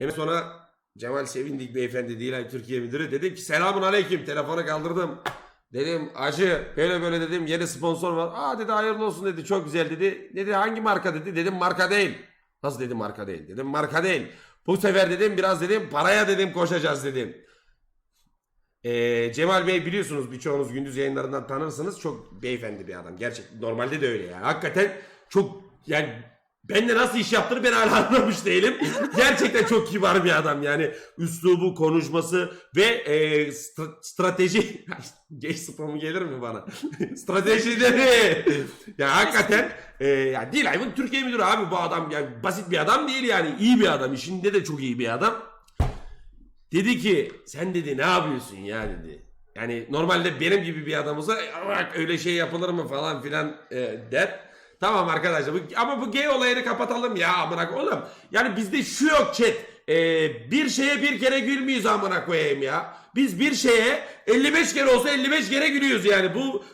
Hemen sonra Cemal Sevindik beyefendi değil Türkiye müdürü dedim ki selamun aleyküm telefonu kaldırdım. Dedim acı böyle böyle dedim yeni sponsor var. Aa dedi hayırlı olsun dedi çok güzel dedi. Dedi hangi marka dedi. Dedim marka değil. Nasıl dedim marka değil. Dedim marka değil. Bu sefer dedim biraz dedim paraya dedim koşacağız dedim. Ee, Cemal Bey biliyorsunuz birçoğunuz gündüz yayınlarından tanırsınız. Çok beyefendi bir adam. Gerçek normalde de öyle yani. Hakikaten çok yani ben de nasıl iş yaptığını ben hala anlamış değilim. Gerçekten çok kibar bir adam yani. Üslubu, konuşması ve e, stra- strateji... Geç spamı gelir mi bana? Stratejileri. ya hakikaten e, ya Ayvın Türkiye müdürü abi bu adam yani basit bir adam değil yani. iyi bir adam. İşinde de çok iyi bir adam. Dedi ki sen dedi ne yapıyorsun ya dedi. Yani normalde benim gibi bir adamıza "Ya bak öyle şey yapılır mı falan filan e, der. Tamam arkadaşlar bu, ama bu gay olayını kapatalım ya amına oğlum. Yani bizde şu yok chat. E, bir şeye bir kere gülmüyoruz amına koyayım ya. Biz bir şeye 55 kere olsa 55 kere gülüyoruz yani. Bu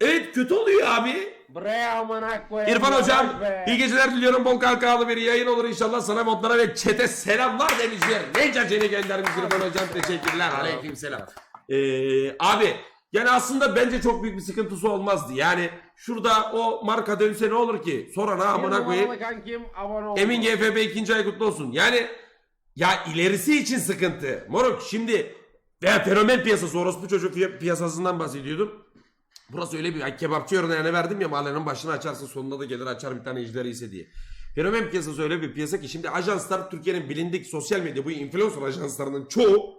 evet kötü oluyor abi. Buraya amına koyayım. İrfan hocam be. iyi geceler diliyorum. Bol kalkalı bir yayın olur inşallah. Sana modlara ve çete selamlar demişler. Ne caceni göndermiş İrfan hocam. Teşekkürler. Aleyküm selam. Ee, abi yani aslında bence çok büyük bir sıkıntısı olmazdı. Yani şurada o marka dönse ne olur ki? Sonra ne Bir amına koyayım. kankim abone ol. Emin GFB ikinci ay kutlu olsun. Yani ya ilerisi için sıkıntı. Moruk şimdi veya fenomen piyasası orospu çocuk fiy- piyasasından bahsediyordum. Burası öyle bir ay, kebapçı örneğine verdim ya mahallenin başını açarsın sonunda da gelir açar bir tane ejderha ise diye. Fenomen piyasası öyle bir piyasa ki şimdi ajanslar Türkiye'nin bilindik sosyal medya bu influencer ajanslarının çoğu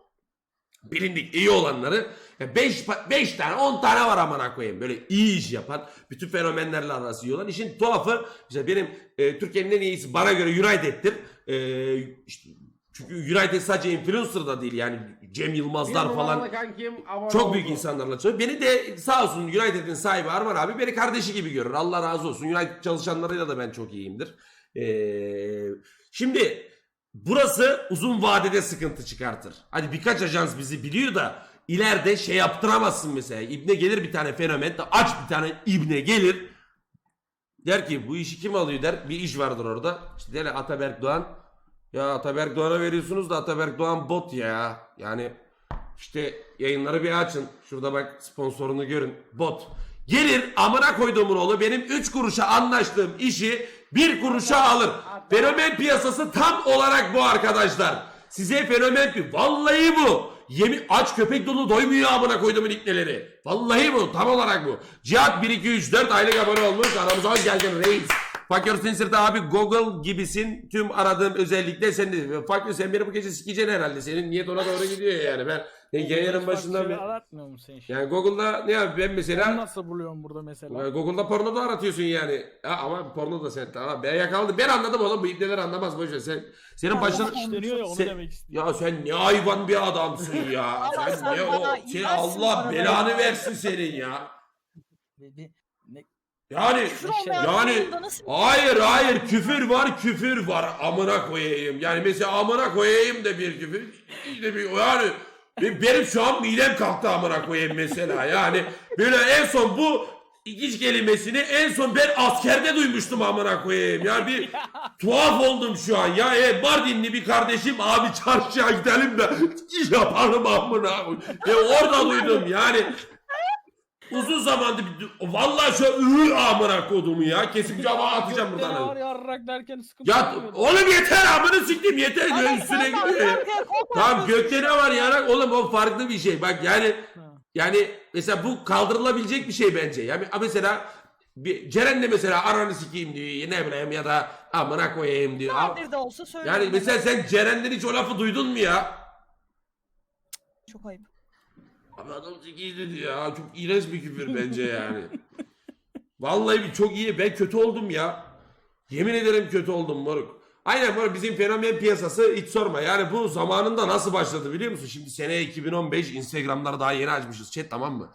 bilindik iyi olanları 5 5 tane 10 tane var amına koyayım. Böyle iyi iş yapan, bütün fenomenlerle arası iyi olan. İşin tuhafı işte benim e, Türkiye'nin en iyisi bana göre United'tir. E, işte, çünkü United sadece influencer da değil yani Cem Yılmazlar falan kankim çok oldu. büyük insanlarla çalışıyor. Beni de sağ olsun United'in sahibi Arman abi beni kardeşi gibi görür. Allah razı olsun. United çalışanlarıyla da ben çok iyiyimdir. Ee, şimdi burası uzun vadede sıkıntı çıkartır. Hadi birkaç ajans bizi biliyor da ileride şey yaptıramazsın mesela. İbne gelir bir tane fenomen de aç bir tane İbne gelir. Der ki bu işi kim alıyor der. Bir iş vardır orada. İşte der Ataberk Doğan. Ya Ataberk Doğan'a veriyorsunuz da Ataberk Doğan bot ya. Yani işte yayınları bir açın. Şurada bak sponsorunu görün. Bot. Gelir amına koyduğumun oğlu benim 3 kuruşa anlaştığım işi 1 kuruşa alır. Fenomen piyasası tam olarak bu arkadaşlar. Size fenomen pi vallahi bu. Yemin aç köpek dolu doymuyor amına koyduğumun ikneleri. Vallahi bu tam olarak bu. Cihat 1 2 3 4 aylık abone olmuş. Aramıza hoş geldin reis. Fakir Sinsir'de abi Google gibisin. Tüm aradığım özellikle sen de. Fakir sen beni bu gece sikeceksin herhalde. Senin niyet ona doğru gidiyor yani. Ben yayının başından Aratmıyor musun sen şimdi? Yani Google'da ne yap ben Sen mesela nasıl buluyorsun burada mesela? Google'da porno da aratıyorsun yani. Ha, ama porno da sen tamam ben yakaladım. Ben anladım oğlum bu ibneler anlamaz boş ver. Sen senin başın İşleniyor ya onu Sen- demek istiyorum. ya sen ne hayvan bir adamsın ya. sen ne o sen Allah belanı versin senin ya. Ne- ne- Yani Küfür olmayan bir yani yayında nasıl- hayır hayır küfür var küfür var amına koyayım. Yani mesela amına koyayım da bir küfür. İşte bir yani be- benim şu an midem kalktı amına koyayım mesela. Yani böyle en son bu ikiz kelimesini en son ben askerde duymuştum amına koyayım. Yani bir tuhaf oldum şu an. Ya e, Mardinli bir kardeşim abi çarşıya gidelim de iş yapalım amına koyayım. E orada duydum yani. Uzun zamandır bir- vallahi şu ıı amına kodumu ya. Kesip cama atacağım Gökten ağır buradan. yarrak derken sıkıntı Ya oğlum yeter amını siktim yeter. Ya üstüne gidiyor. Tamam gökte ne var yarak oğlum o farklı bir şey. Bak yani yani mesela bu kaldırılabilecek bir şey bence. Yani mesela bir, Ceren de mesela ananı sikeyim diyor ne bileyim ya da amına koyayım diyor. Nadir de olsa söyle. Yani mesela sen Ceren'den hiç o lafı duydun mu ya? Çok ayıp. Abi adam diyor ya. Çok iğrenç bir küfür bence yani. Vallahi bir çok iyi. Ben kötü oldum ya. Yemin ederim kötü oldum moruk. Aynen moruk bizim fenomen piyasası hiç sorma. Yani bu zamanında nasıl başladı biliyor musun? Şimdi sene 2015 Instagram'ları daha yeni açmışız. Chat tamam mı?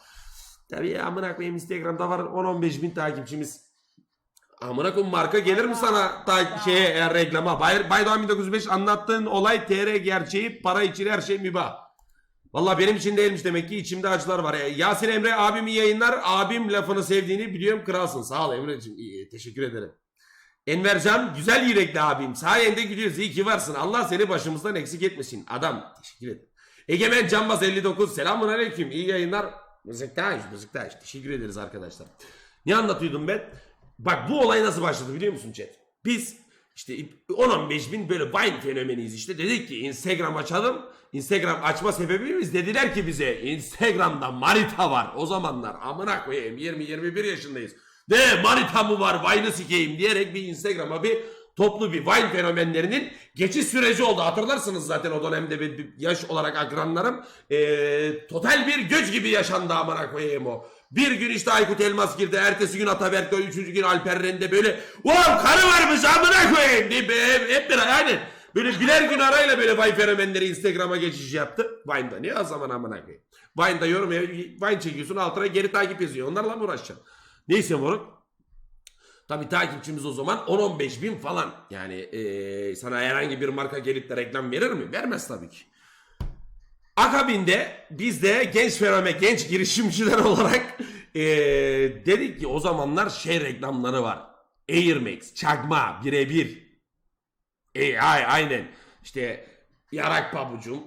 Tabii ya amına koyayım Instagram'da var 10-15 bin takipçimiz. Amına koyayım marka gelir mi sana ta şeye eğer reklama? Bay, Baydoğan 1905 anlattığın olay TR gerçeği para için her şey mübah. Valla benim için değilmiş demek ki içimde acılar var. E, Yasir Emre abimi yayınlar. Abim lafını sevdiğini biliyorum kralsın. Sağ ol Emre'ciğim. Teşekkür ederim. Envercan güzel yürekli abim. Sayende gidiyoruz. İyi ki varsın. Allah seni başımızdan eksik etmesin. Adam. Teşekkür ederim. Egemen Canbaz 59. Selamun aleyküm. İyi yayınlar. Mızıktaş, mızıktaş. Teşekkür ederiz arkadaşlar. Ne anlatıyordum ben? Bak bu olay nasıl başladı biliyor musun chat? Biz işte 10-15 bin böyle Vine fenomeniyiz işte. Dedik ki Instagram açalım. Instagram açma sebebimiz dediler ki bize Instagram'da manita var. O zamanlar amına koyayım 20-21 yaşındayız. Ne manita mı var Vine'ı sikeyim diyerek bir Instagram'a bir toplu bir Vine fenomenlerinin geçiş süreci oldu. Hatırlarsınız zaten o dönemde bir, bir yaş olarak akranlarım. Ee, total bir göç gibi yaşandı amına koyayım o. Bir gün işte Aykut Elmas girdi. Ertesi gün Ataberk, üçüncü gün Alper Rende böyle Wow karı varmış amına koyayım diye be- hep beraber aynen. Böyle birer gün arayla böyle Vine fenomenleri Instagram'a geçiş yaptı. Vine'da niye o zaman amına koyayım. Vine'da yorum Vine çekiyorsun altına geri takip yazıyor. Onlarla mı uğraşacaksın? Neyse moruk. Tabii takipçimiz o zaman 10-15 bin falan. Yani eee, sana herhangi bir marka gelip de reklam verir mi? Vermez tabii ki. Akabinde biz de genç fenomen, genç girişimciler olarak eee, dedik ki o zamanlar şey reklamları var. Air Max, çakma, birebir. E, ay, aynen. İşte yarak pabucum,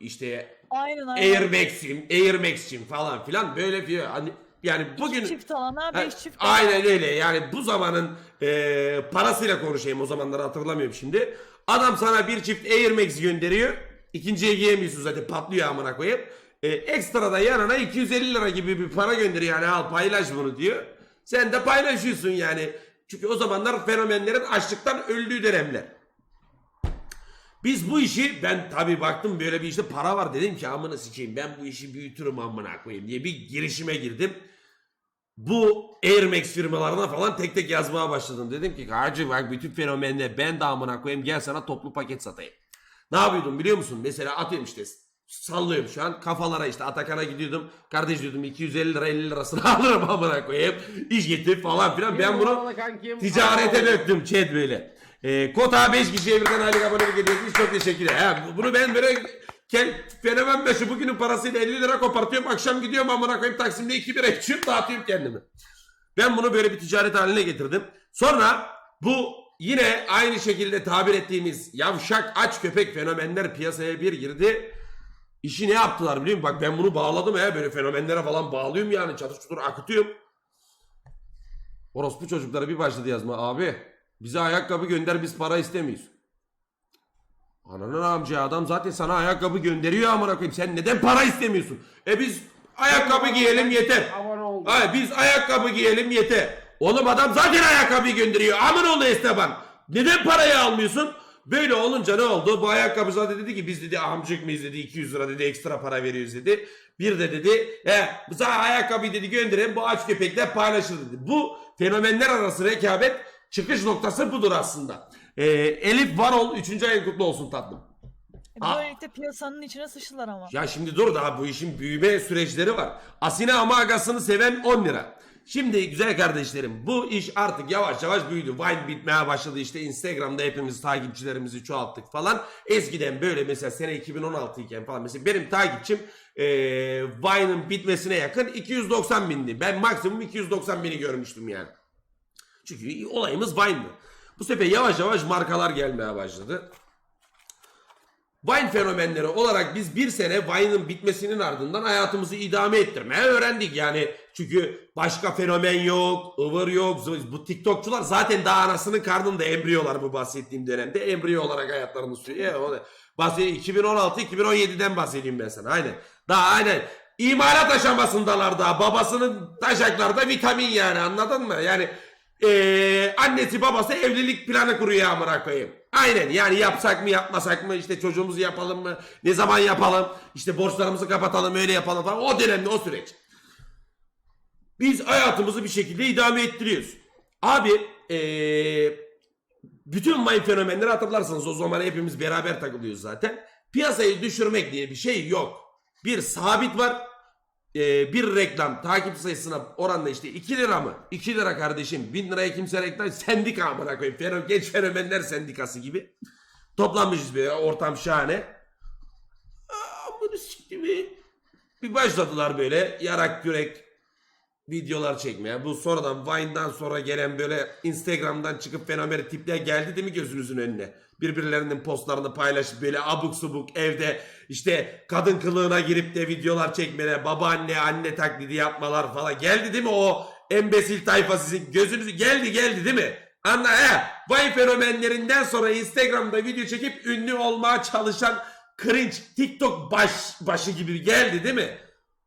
işte Aynen aynen. Air Max'im, Air Max'im falan filan böyle bir hani yani bugün Çift alana 5 çift alana. Aynen öyle yani bu zamanın e, parasıyla konuşayım o zamanları hatırlamıyorum şimdi. Adam sana bir çift Air Max gönderiyor. İkinciye giyemiyorsun zaten patlıyor amına koyayım. E, ekstra da yanına 250 lira gibi bir para gönderiyor yani al paylaş bunu diyor. Sen de paylaşıyorsun yani. Çünkü o zamanlar fenomenlerin açlıktan öldüğü dönemler. Biz bu işi ben tabii baktım böyle bir işte para var dedim ki amına sikeyim ben bu işi büyütürüm amına koyayım diye bir girişime girdim bu Air Max firmalarına falan tek tek yazmaya başladım. Dedim ki hacı bak bütün fenomenle ben de amına koyayım gel sana toplu paket satayım. Ne yapıyordum biliyor musun? Mesela atıyorum işte sallıyorum şu an kafalara işte Atakan'a gidiyordum. Kardeş diyordum 250 lira 50 lirasını alırım amına koyayım. İş getir falan filan. Ben bunu ticarete döktüm chat böyle. Ee, kota 5 kişiye birden aylık abonelik ediyorsunuz. Çok teşekkür ederim. Ha, bu- bunu ben böyle fenomen başı bugünün parasıyla 50 lira kopartıyorum. Akşam gidiyorum amına koyayım Taksim'de 2 bira içiyorum dağıtıyorum kendimi. Ben bunu böyle bir ticaret haline getirdim. Sonra bu yine aynı şekilde tabir ettiğimiz yavşak aç köpek fenomenler piyasaya bir girdi. İşi ne yaptılar biliyor musun? Bak ben bunu bağladım ya böyle fenomenlere falan bağlıyorum yani çatır çutur akıtıyorum. Orospu çocuklara bir başladı yazma abi. Bize ayakkabı gönder biz para istemiyoruz. Ananın amca adam zaten sana ayakkabı gönderiyor amına koyayım. Sen neden para istemiyorsun? E biz ayakkabı giyelim yeter. Abone oldu. Hayır biz ayakkabı giyelim yeter. Oğlum adam zaten ayakkabıyı gönderiyor. Aman oğlu Esteban. Neden parayı almıyorsun? Böyle olunca ne oldu? Bu ayakkabı zaten dedi ki biz dedi amcık mıyız dedi 200 lira dedi ekstra para veriyoruz dedi. Bir de dedi he bize ayakkabıyı dedi gönderelim bu aç köpekler paylaşır dedi. Bu fenomenler arası rekabet çıkış noktası budur aslında. Ee, Elif Varol 3. ayın kutlu olsun tatlım. E, Böylelikle piyasanın içine sıçtılar ama. Ya şimdi dur daha bu işin büyüme süreçleri var. Asine ama agasını seven 10 lira. Şimdi güzel kardeşlerim bu iş artık yavaş yavaş büyüdü. Vine bitmeye başladı işte Instagram'da hepimiz takipçilerimizi çoğalttık falan. Eskiden böyle mesela sene 2016 iken falan mesela benim takipçim eee Vine'ın bitmesine yakın 290 bindi. Ben maksimum 290 bini görmüştüm yani. Çünkü olayımız Vine'dı. Bu sefer yavaş yavaş markalar gelmeye başladı. Vine fenomenleri olarak biz bir sene Vine'ın bitmesinin ardından hayatımızı idame ettirmeye öğrendik. Yani çünkü başka fenomen yok, ıvır yok. Bu TikTokçular zaten daha anasının karnında embriyolar bu bahsettiğim dönemde. Embriyo olarak hayatlarını sürüyor. O da- Bahsediyorum 2016-2017'den bahsedeyim ben sana. Aynen. Daha aynen. İmalat aşamasındalar daha. Babasının taşaklarda vitamin yani anladın mı? Yani ee, annesi babası evlilik planı kuruyor amına koyayım. Aynen yani yapsak mı yapmasak mı işte çocuğumuzu yapalım mı ne zaman yapalım işte borçlarımızı kapatalım öyle yapalım falan o dönemde o süreç. Biz hayatımızı bir şekilde idame ettiriyoruz. Abi ee, bütün Vine fenomenleri hatırlarsanız o zaman hepimiz beraber takılıyoruz zaten. Piyasayı düşürmek diye bir şey yok. Bir sabit var e, bir reklam takip sayısına oranla işte 2 lira mı? 2 lira kardeşim. 1000 liraya kimse reklam sendika amına koyayım. Fenomen, genç fenomenler sendikası gibi. Toplanmışız bir ortam şahane. Aa, bunu sikti? Bir başladılar böyle yarak yürek videolar çekmeye. Bu sonradan Vine'dan sonra gelen böyle Instagram'dan çıkıp fenomen tipler geldi değil mi gözünüzün önüne? Birbirlerinin postlarını paylaşıp böyle abuk subuk evde işte kadın kılığına girip de videolar çekmeler, babaanne anne taklidi yapmalar falan geldi değil mi o embesil tayfa sizin gözünüzü geldi geldi değil mi? Anla he. Vay fenomenlerinden sonra Instagram'da video çekip ünlü olmaya çalışan cringe TikTok baş, başı gibi geldi değil mi?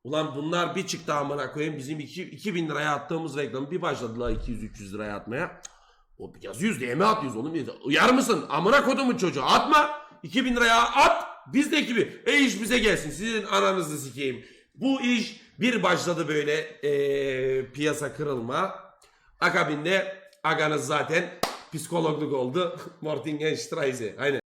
Ulan bunlar bir çıktı amına koyayım bizim iki- 2000 liraya attığımız reklamı bir başladılar 200-300 liraya atmaya. O yazıyoruz diye mi atıyoruz oğlum? Uyar mısın? Amına kodumun çocuğu atma. 2000 liraya at. Biz de gibi. E iş bize gelsin. Sizin ananızı sikeyim. Bu iş bir başladı böyle eee, piyasa kırılma. Akabinde aganız zaten psikologluk oldu. Mortingen Streise. Aynen.